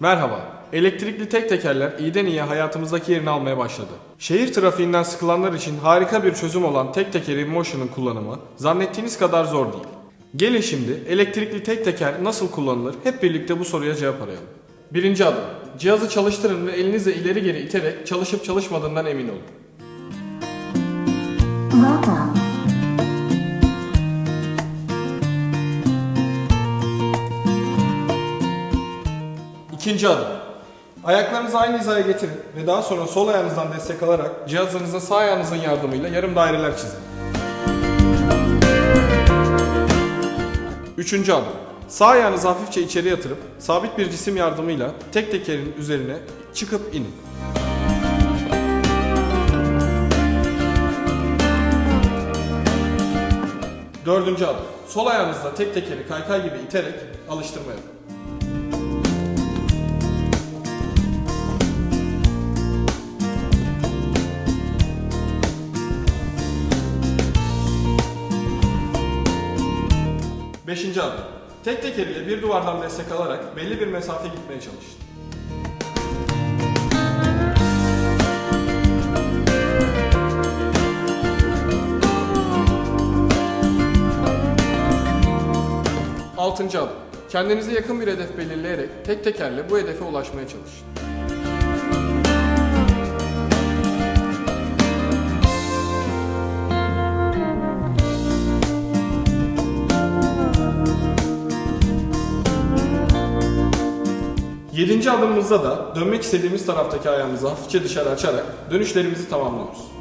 Merhaba. Elektrikli tek tekerler iyiden iyiye hayatımızdaki yerini almaya başladı. Şehir trafiğinden sıkılanlar için harika bir çözüm olan tek tekeri Motion'ın kullanımı zannettiğiniz kadar zor değil. Gelin şimdi elektrikli tek teker nasıl kullanılır hep birlikte bu soruya cevap arayalım. Birinci adım. Cihazı çalıştırın ve elinizle ileri geri iterek çalışıp çalışmadığından emin olun. İkinci adım. Ayaklarınızı aynı hizaya getirin ve daha sonra sol ayağınızdan destek alarak cihazınızın sağ ayağınızın yardımıyla yarım daireler çizin. Üçüncü adım. Sağ ayağınızı hafifçe içeri yatırıp sabit bir cisim yardımıyla tek tekerin üzerine çıkıp inin. Dördüncü adım. Sol ayağınızla tek tekeri kaykay gibi iterek alıştırma yapın. Beşinci adım. Tek tek eliyle bir duvardan destek alarak belli bir mesafe gitmeye çalışın. Altıncı adım. Kendinize yakın bir hedef belirleyerek tek tekerle bu hedefe ulaşmaya çalışın. Yedinci adımımızda da dönmek istediğimiz taraftaki ayağımızı hafifçe dışarı açarak dönüşlerimizi tamamlıyoruz.